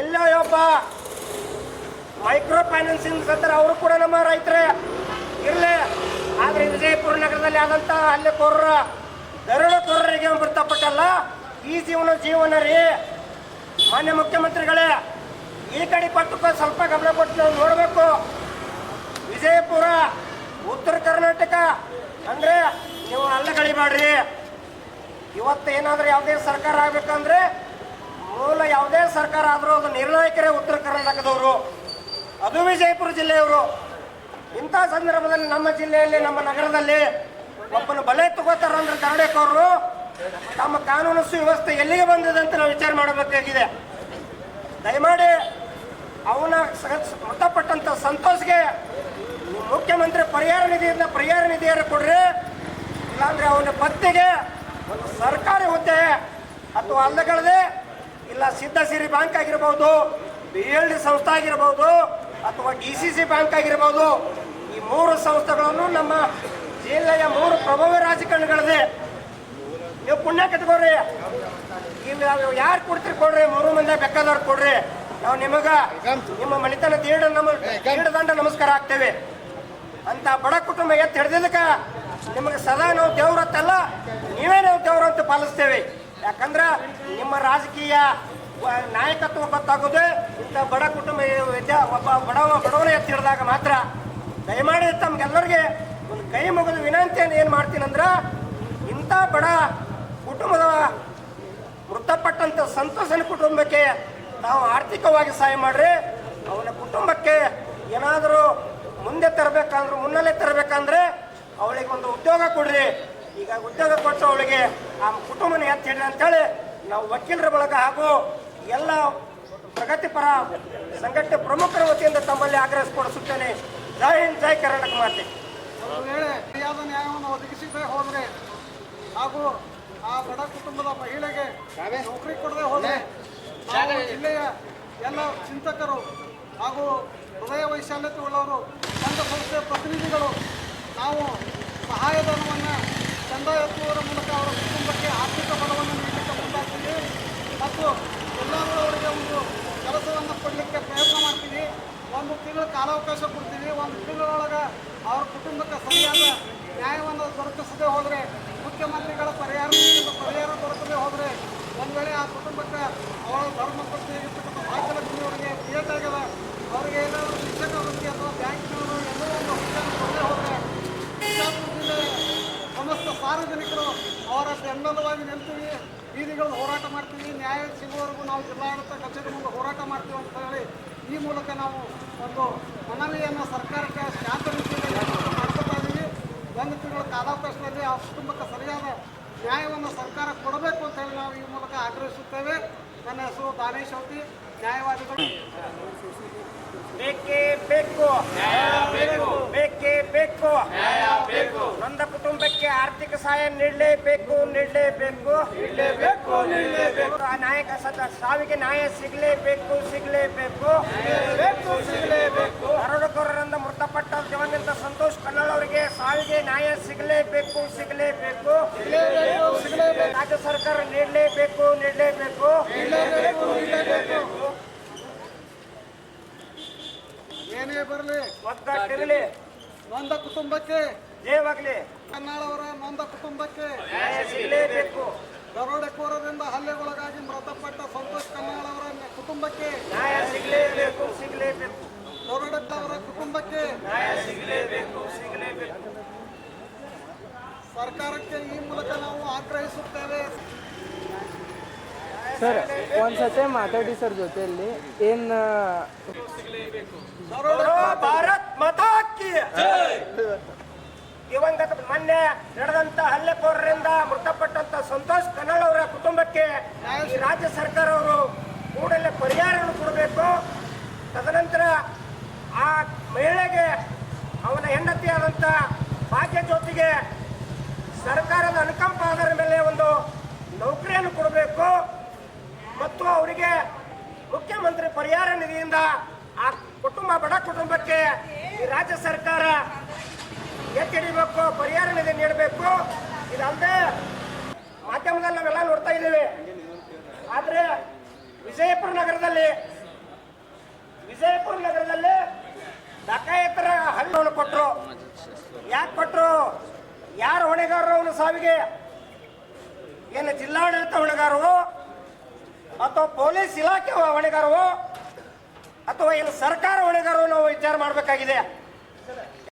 ಎಲ್ಲೋ ಒಬ್ಬ micro financing ಸತ್ತರ ಅವರು ಕೂಡ ನಮ್ಮ ರೈತರೇ. ಇರಲಿ. ಆದರೆ ವಿಜಯಪುರ ನಗರದಲ್ಲಿ ಆದಂಥ ಹಲ್ಲೆಕೋರರ ದರೋಡೆಕೋರರಿಗೆ ಮೃತಪಟ್ಟಲ್ಲ ಈ ಜೀವನ ಜೀವನ ರೀ. ಮಾನ್ಯ ಮುಖ್ಯಮಂತ್ರಿಗಳೇ, ಈ ಕಡೆ ಪಟ್ಟಕ್ಕೆ ಸ್ವಲ್ಪ ಗಮನ ಕೊಟ್ಟು ನಾವು ನೋಡಬೇಕು. ವಿಜಯಪುರ, ಉತ್ತರ ಕರ್ನಾಟಕ, ಅಂದ್ರೆ ನೀವು ಅಲ್ಲಗಳಿಬೇಡ್ರಿ ಇವತ್ತು ಏನಾದ್ರೂ ಯಾವುದೇ ಸರ್ಕಾರ ಆಗ್ಬೇಕಂದ್ರೆ ಮೂಲ ಯಾವುದೇ ಸರ್ಕಾರ ಆದರೂ ಅದು ನಿರ್ಣಾಯಕರೇ ಉತ್ತರ ಕರ್ನಾಟಕದವರು, ಅದು ವಿಜಯಪುರ ಜಿಲ್ಲೆಯವರು. ಇಂಥ ಸಂದರ್ಭದಲ್ಲಿ ನಮ್ಮ ಜಿಲ್ಲೆಯಲ್ಲಿ, ನಮ್ಮ ನಗರದಲ್ಲಿ ಒಬ್ಬನ ಬಲೆ ತಗೋತಾರ ಅಂದ್ರೆ ದರೋಡೆಕೋರರು ತಮ್ಮ ಕಾನೂನು ಸುವ್ಯವಸ್ಥೆ ಎಲ್ಲಿಗೆ ಬಂದಿದೆ ಅಂತ ನಾವು ವಿಚಾರ ಮಾಡಬೇಕಾಗಿದೆ. ದಯಮಾಡಿ ಅವನ ಮೃತಪಟ್ಟಂತ ಸಂತೋಷ್ಗೆ ಮುಖ್ಯಮಂತ್ರಿ ಪರಿಹಾರ ನಿಧಿಯಿಂದ ಪರಿಹಾರ ನಿಧಿಯನ್ನು ಕೊಡ್ರಿ. ಇಲ್ಲಾಂದ್ರೆ ಅವನ ಪತ್ನಿಗೆ ಒಂದು ಸರ್ಕಾರಿ ಹುದ್ದೆ ಅಥವಾ ಅಲ್ಲಗಳದೆ ಇಲ್ಲ ಸಿದ್ಧಸಿರಿ ಬ್ಯಾಂಕ್ ಆಗಿರ್ಬೋದು ಬಿ ಎಲ್ ಸಂಸ್ಥೆ ಆಗಿರ್ಬೋದು, ಅಥವಾ ಡಿ ಸಿ ಸಿ ಬ್ಯಾಂಕ್ ಆಗಿರ್ಬೋದು, ಈ ಮೂರು ಸಂಸ್ಥೆಗಳನ್ನು ನಮ್ಮ ಜಿಲ್ಲೆಯ ಮೂರು ಪ್ರಭಾವಿ ರಾಜಕಾರಣಿಗಳಿದೆ. ನೀವು ಪುಣ್ಯ ಕಟ್ಕೋರಿ ಇಲ್ಲಿ ಯಾರು ಕೊಡ್ತೀರಿ ಕೊಡ್ರಿ, ಮೂರು ಮಂದಿ ಬೇಕಾದವ್ರು ಕೊಡ್ರಿ. ನಾವು ನಿಮಗ ನಿಮ್ಮ ಮಣಿತನ ದೇಡ ನಮ್ಮ ದೀಡ ದಂಡ ನಮಸ್ಕಾರ ಆಗ್ತೇವೆ. ಅಂತ ಬಡ ಕುಟುಂಬ ಎತ್ತು ಹಿಡ್ದಿದ್ದಕ್ಕ, ನಿಮಗೆ ಸದಾ ನಾವು ದೇವ್ರತ್ತಲ್ಲ, ನೀವೇ ನಾವು ದೇವ್ರ ಅಂತ ಪಾಲಿಸ್ತೇವೆ. ಯಾಕಂದ್ರ ನಿಮ್ಮ ರಾಜಕೀಯ ನಾಯಕತ್ವ ಗೊತ್ತಾಗೋದು ಇಂಥ ಬಡ ಕುಟುಂಬ ಒಬ್ಬ ಬಡವ ಬಡವನ ಎತ್ತಿ ಹಿಡಿದಾಗ ಮಾತ್ರ ದಯಮಾಡಿ ತಮ್ಗೆಲ್ಲರಿಗೆ ಒಂದು ಕೈ ಮುಗಿದು ವಿನಂತಿಯನ್ನು ಏನು ಮಾಡ್ತೀನಂದ್ರೆ ಇಂಥ ಬಡ ಕುಟುಂಬದ ಮೃತಪಟ್ಟಂತ ಸಂತೋಷನ ಕುಟುಂಬಕ್ಕೆ ನಾವು ಆರ್ಥಿಕವಾಗಿ ಸಹಾಯ ಮಾಡ್ರಿ. ಅವನ ಕುಟುಂಬಕ್ಕೆ ಏನಾದರೂ ಮುಂದೆ ತರಬೇಕಂದ್ರೆ ಮುನ್ನಲ್ಲೇ ತರಬೇಕಂದ್ರೆ ಅವಳಿಗೆ ಒಂದು ಉದ್ಯೋಗ ಕೊಡ್ರಿ. ಈಗ ಉದ್ಯೋಗ ಕೊಟ್ಟು ಅವಳಿಗೆ ಆ ಕುಟುಂಬನ ಎತ್ತಿ ಹಿಡ್ರಿ ಅಂತೇಳಿ ನಾವು ವಕೀಲರ ಬಳಗ ಹಾಗೂ ಎಲ್ಲ ಪ್ರಗತಿಪರ ಸಂಘಟನೆ ಪ್ರಮುಖರ ವತಿಯಿಂದ ತಮ್ಮಲ್ಲಿ ಆಗ್ರಹಿಸಿಕೊಡಿಸುತ್ತೇನೆ ಜೈ ಹಿಂದ್ ಜೈ ಕರ್ನಾಟಕ ಮಾತೆ. ಒಂದು ವೇಳೆ ಸರಿಯಾದ ನ್ಯಾಯವನ್ನು ಒದಗಿಸದೆ ಹೋದರೆ ಹಾಗೂ ಆ ಬಡ ಕುಟುಂಬದ ಮಹಿಳೆಗೆ ನೌಕರಿ ಕೊಡದೆ ಹೋದ್ರೆ ಜಿಲ್ಲೆಯ ಎಲ್ಲ ಚಿಂತಕರು ಹಾಗೂ ಹೃದಯ ವೈಶಾಲ್ಯತೆ ಉಳ್ಳವರು ಸಂಘ ಸಂಸ್ಥೆಯ ಪ್ರತಿನಿಧಿಗಳು ನಾವು ಸಹಾಯಧನವನ್ನು ಚಂದ ಎತ್ತುವುದರ ಮೂಲಕ ಅವರ ಕುಟುಂಬಕ್ಕೆ ಆರ್ಥಿಕ ಬಲವನ್ನು ನೀಡಲಿಕ್ಕೆ ಮುಂದಾಗ್ತೀವಿ ಮತ್ತು ಎಲ್ಲರೂ ಅವರಿಗೆ ಒಂದು ಕೆಲಸವನ್ನು ಕೊಡಲಿಕ್ಕೆ ಪ್ರಯತ್ನ ಮಾಡ್ತೀವಿ ಒಂದು ತಿಂಗಳ ಕಾಲಾವಕಾಶ ಕೊಡ್ತೀವಿ ಒಂದು ತಿಂಗಳೊಳಗೆ ಅವ್ರ ಕುಟುಂಬಕ್ಕೆ ಸರಿಯಾದ ನ್ಯಾಯವನ್ನು ದೊರಕಿಸದೆ ಹೋದರೆ, ಮುಖ್ಯಮಂತ್ರಿಗಳ ಪರಿಹಾರ ಪರಿಹಾರ ದೊರಕದೆ ಹೋದರೆ, ಒಂದು ವೇಳೆ ಆ ಕುಟುಂಬಕ್ಕೆ ಅವರ ಧರ್ಮಪತ್ನಿ ಇರ್ತಕ್ಕಂಥ ಭಾಗ್ಯಲಕ್ಷ್ಮಿಯವರಿಗೆ ಕ್ರಿಯೇಟ್ ಆಗ್ಯದ ಅವರಿಗೆ ಏನಾದರೂ ಶಿಕ್ಷಕ ವೃತ್ತಿ ಅಥವಾ ಬ್ಯಾಂಕಿನವರು ಎಲ್ಲರೂ ಒಂದು ಹುದ್ದೆಯನ್ನು ಕೊಡದೆ ಹೋದರೆ ಸಮಸ್ತ ಸಾರ್ವಜನಿಕರು ಅವರ ಬೆಂಬಲವಾಗಿ ನಿಲ್ತೀವಿ ಬೀದಿಗಳು ಹೋರಾಟ ಮಾಡ್ತೀವಿ, ನ್ಯಾಯ ಸಿಗುವವರೆಗೂ ನಾವು ಜಿಲ್ಲಾಡಳಿತ ಕಚೇರಿ ಮುಂದೆ ಹೋರಾಟ ಮಾಡ್ತೀವಿ ಅಂತ ಹೇಳಿ ಈ ಮೂಲಕ ನಾವು ಒಂದು ಮನವಿಯನ್ನು ಸರ್ಕಾರಕ್ಕೆ ಶಾಂತ ರೀತಿಯಲ್ಲಿ ಮಾಡ್ಕೊತಾ ಇದ್ದೀವಿ ಒಂದು ತಿಂಗಳ ಕಾಲಾವಕಾಶದಲ್ಲಿ ಆ ಕುಟುಂಬಕ್ಕೆ ಸರಿಯಾದ ನ್ಯಾಯವನ್ನು ಸರ್ಕಾರ ಕೊಡಬೇಕು ಅಂತ ಹೇಳಿ ನಾವು ಈ ಮೂಲಕ ಆಗ್ರಹಿಸುತ್ತೇವೆ. ನನ್ನ ಹೆಸರು ದಾನೇಶ್ ಅವತಿ ನ್ಯಾಯವಾದಿಗಳು. ಬೇಕೇ ಬೇಕು. ಬೇಕೇ ಬೇಕು. ಕುಟುಂಬಕ್ಕೆ ಆರ್ಥಿಕ ಸಹಾಯ ನೀಡಲೇಬೇಕು ನೀಡಲೇಬೇಕು. ನೀಡಲೇಬೇಕು ನೀಡಲೇಬೇಕು. ಆ ನಾಯಕ ಸದ ಸಾವಿಗೆ ನ್ಯಾಯ ಸಿಗಲೇಬೇಕು ಸಿಗಲೇಬೇಕು. ಸಿಗಲೇಬೇಕು ಹರಡುಕೋರರಿಂದ ಮೃತಪಟ್ಟ ಜವನಿಂದ ಸಂತೋಷ್ ಕನ್ನಡ ಅವರಿಗೆ ಸಾವಿಗೆ ನ್ಯಾಯ ಸಿಗಲೇಬೇಕು ಸಿಗಲೇಬೇಕು. ರಾಜ್ಯ ಸರ್ಕಾರ ನೀಡಲೇಬೇಕು ನೀಡಲೇಬೇಕು. ಏನೇ ಬರಲಿ. ಒಗ್ಗಟ್ಟಿರಲಿ. ನೊಂದ ಕುಟುಂಬಕ್ಕೆ ಜಯವಾಗಲಿ ಕನ್ನಾಳವರ ನೊಂದ ಕುಟುಂಬಕ್ಕೆ ನ್ಯಾಯ ಸಿಗಲೇಬೇಕು ದರೋಡೆಕೋರರಿಂದ ಹಲ್ಲೆಗೊಳಗಾಗಿ ಮೃತಪಟ್ಟ ಸಂತೋಷ್ ಕನ್ನಾಳವರ ಅವರ ಕುಟುಂಬಕ್ಕೆ ನ್ಯಾಯ ಸಿಗಲೇಬೇಕು ಸಿಗಲೇಬೇಕು ದರೋಡೆದ್ದವರ ಕುಟುಂಬಕ್ಕೆ ನ್ಯಾಯ ಸಿಗಲೇಬೇಕು ಸಿಗಲೇಬೇಕು ಸರ್ಕಾರಕ್ಕೆ ಈ ಮೂಲಕ ನಾವು ಆಗ್ರಹಿಸುತ್ತೇವೆ. ಸರ್ ಒಂದ್ಸತೆ ಮಾತಾಡಿ ಸರ್ ಜೊತೆಯಲ್ಲಿ. ಏನು ಭಾರತ್ ಮಾತಾ ಕಿ ದಿವಂಗತ ಮೊನ್ನೆ ನಡೆದಂತ ಹಲ್ಲೆಕೋರರಿಂದ ಮೃತಪಟ್ಟಂತ ಸಂತೋಷ್ ಕನ್ನಡ ಅವರ ಕುಟುಂಬಕ್ಕೆ ಈ ರಾಜ್ಯ ಸರ್ಕಾರ ಅವರು ಕೂಡಲೇ ಪರಿಹಾರವನ್ನು ಕೊಡಬೇಕು. ತದನಂತರ ಆ ಮಹಿಳೆಗೆ, ಅವನ ಹೆಂಡತಿಯಾದಂಥ ಭಾಗ್ಯ ಜ್ಯೋತಿಗೆ ಸರ್ಕಾರದ ಅನುಕಂಪ ಆಧಾರದ ಮೇಲೆ ಒಂದು ನೌಕರಿಯನ್ನು ಕೊಡಬೇಕು. ಮತ್ತು ಅವರಿಗೆ ಮುಖ್ಯಮಂತ್ರಿ ಪರಿಹಾರ ನಿಧಿಯಿಂದ ಆ ಕುಟುಂಬ, ಬಡ ಕುಟುಂಬಕ್ಕೆ ರಾಜ್ಯ ಸರ್ಕಾರ ಪರಿಹಾರ ನಿಧಿ ನೀಡಬೇಕು. ಇದಲ್ಲದೆ ಮಾಧ್ಯಮದಲ್ಲಿ ನಾವೆಲ್ಲ ನೋಡ್ತಾ ಇದ್ದೇವೆ. ಆದರೆ ವಿಜಯಪುರ ನಗರದಲ್ಲಿ ವಿಜಯಪುರ ನಗರದಲ್ಲಿ ಡಕಾಯತರ ಹಲ್ಲನ್ನು ಕೊಟ್ಟರು ಯಾಕೆ ಕೊಟ್ಟರು ಯಾರು ಹೊಣೆಗಾರರು ಅವನು ಸಾವಿಗೆ? ಏನು ಜಿಲ್ಲಾಡಳಿತ ಹೊಣೆಗಾರವು ಅಥವಾ ಪೊಲೀಸ್ ಇಲಾಖೆ ಹೊಣೆಗಾರವು ಅಥವಾ ಏನು ಸರ್ಕಾರ ಹೊಣೆಗಾರವು ನಾವು ವಿಚಾರ ಮಾಡಬೇಕಾಗಿದೆ.